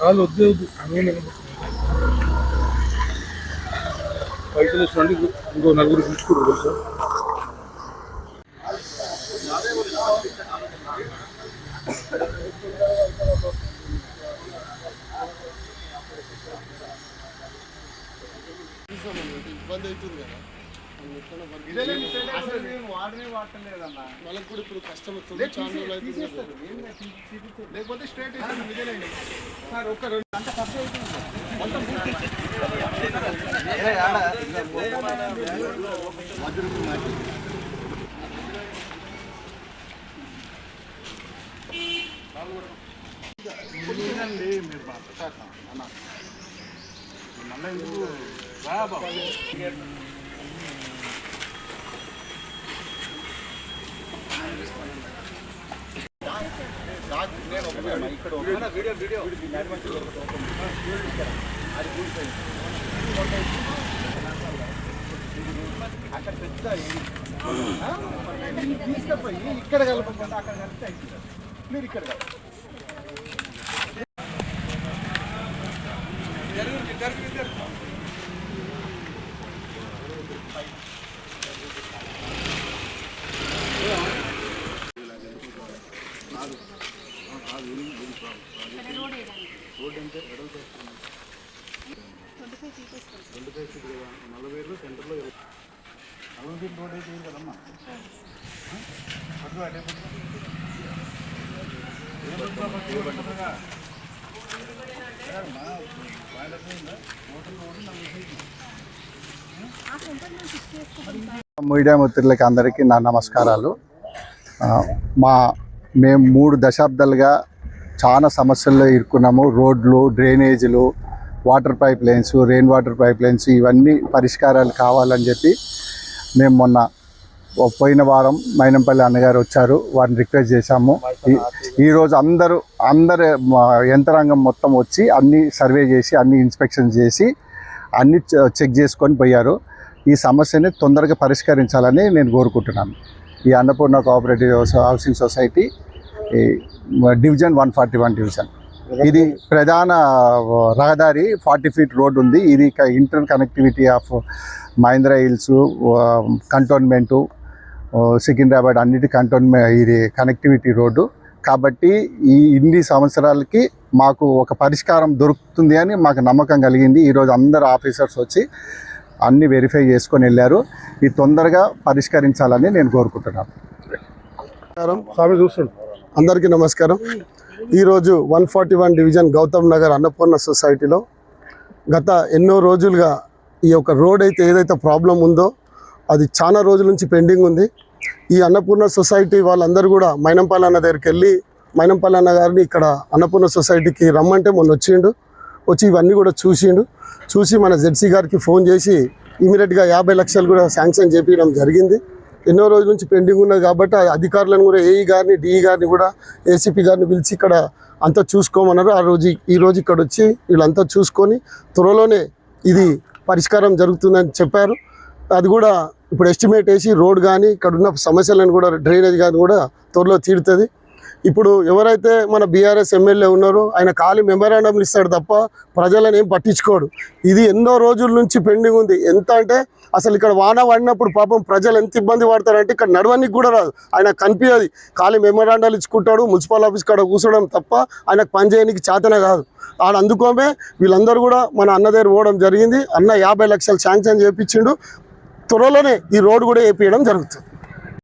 వాళ్ళు వద్దు వద్దు. అన్నీ నేను పైసలు ఇచ్చినండి ఇంకో నలుగురు తీసుకురు తెలుసా? ఇబ్బంది అవుతుంది కదా. వాళ్ళకి కూడా ఇప్పుడు కష్టం అవుతుంది లేకపోతే స్ట్రేట్ సార్ ఒక్క రెండు గంట ఖర్చు అవుతుంది మీరు మాట్లాడతాం అన్న మళ్ళీ ఎందుకు రా ఇక్కడ వీడియో వీడియో అక్కడ పెద్ద ఇక్కడ కలపకుండా అక్కడ కలిపితే అయిపోతుంది. మీరు ఇక్కడ కలపండి. మీడియా మిత్రులకి అందరికీ నా నమస్కారాలు. మా మేము మూడు దశాబ్దాలుగా చాలా సమస్యల్లో ఇరుక్కున్నాము. రోడ్లు డ్రైనేజీలు water pipe lines rain water pipe lines ఇవన్నీ పరిష్కారాలు కావాలని చెప్పి మేము మొన్న పోయిన వారం మైనంపల్లి అన్నగారు వచ్చారు. వారిని రిక్వెస్ట్ చేశాము. ఈ- ఈరోజు అందరూ అందరు మా యంత్రాంగం మొత్తం వచ్చి అన్ని సర్వే చేసి అన్ని ఇన్స్పెక్షన్ చేసి అన్ని చె- చెక్ చేసుకొని పోయారు. ఈ సమస్యని తొందరగా పరిష్కరించాలని నేను కోరుకుంటున్నాను. ఈ అన్నపూర్ణ కోఆపరేటివ్ హౌసింగ్ సొసైటీ ఈ division one forty one division. ఇది ప్రధాన రహదారి ఫార్టీ ఫీట్ రోడ్ ఉంది. ఇది inter connectivity of Mahendra Hills cantonment Secunderabad అన్నిటి కంటోన్మెంట్ ఇది కనెక్టివిటీ రోడ్డు. కాబట్టి ఈ ఇన్ని సంవత్సరాలకి మాకు ఒక పరిష్కారం దొరుకుతుంది అని మాకు నమ్మకం కలిగింది. ఈరోజు అందరు ఆఫీసర్స్ వచ్చి అన్ని వెరిఫై చేసుకొని వెళ్ళారు. ఇది తొందరగా పరిష్కరించాలని నేను కోరుకుంటున్నాను. స్వామి చూస్తుండు. అందరికీ నమస్కారం. ఈరోజు one forty one division Gautam Nagar Annapurna సొసైటీలో గత ఎన్నో రోజులుగా ఈ యొక్క రోడ్ అయితే ఏదైతే ప్రాబ్లం ఉందో అది చాలా రోజుల నుంచి పెండింగ్ ఉంది. ఈ అన్నపూర్ణ సొసైటీ వాళ్ళందరూ కూడా మైనంపల్లి అన్న దగ్గరికి వెళ్ళి మైనంపల్లి అన్న గారిని ఇక్కడ అన్నపూర్ణ సొసైటీకి రమ్మంటే మొన్న వచ్చిండు. వచ్చి ఇవన్నీ కూడా చూసిండు. చూసి మన జెడ్సీ గారికి ఫోన్ చేసి ఇమీడియట్గా యాభై లక్షలు కూడా శాంక్షన్ చేపించడం జరిగింది. ఎన్నో రోజుల నుంచి పెండింగ్ ఉన్నది కాబట్టి ఆ అధికారులను కూడా ఏఈ గారిని డిఈ గారిని కూడా ఏసీపీ గారిని పిలిచి ఇక్కడ అంతా చూసుకోమన్నారు. ఆ రోజు ఈ రోజు ఇక్కడ వచ్చి వీళ్ళంతా చూసుకొని త్వరలోనే ఇది పరిష్కారం జరుగుతుందని చెప్పారు. అది కూడా ఇప్పుడు ఎస్టిమేట్ వేసి రోడ్ కానీ ఇక్కడ ఉన్న సమస్యలను కూడా డ్రైనేజ్ కానీ కూడా త్వరలో తీరుతుంది. ఇప్పుడు ఎవరైతే మన బీఆర్ఎస్ ఎమ్మెల్యే ఉన్నారో ఆయన ఖాళీ మెమరాండంలు ఇస్తాడు తప్ప ప్రజలను ఏం పట్టించుకోడు. ఇది ఎన్నో రోజుల నుంచి పెండింగ్ ఉంది. ఎంత అంటే అసలు ఇక్కడ వాన పడినప్పుడు పాపం ప్రజలు ఎంత ఇబ్బంది పడతారంటే ఇక్కడ నడవనికి కూడా రాదు. ఆయన కనిపించదు. ఖాళీ మెమరాండాలు ఇచ్చుకుంటాడు మున్సిపల్ ఆఫీస్ కాడ కూర్చోవడం తప్ప ఆయనకు పని చేయడానికి చేతన కాదు. ఆడ అందుకోమే వీళ్ళందరూ కూడా మన అన్న దగ్గర పోవడం జరిగింది. అన్న యాభై లక్షలు శాంక్షన్ చేయించిండు త్వరలోనే ఈ రోడ్డు కూడా వేపించడం జరుగుతుంది.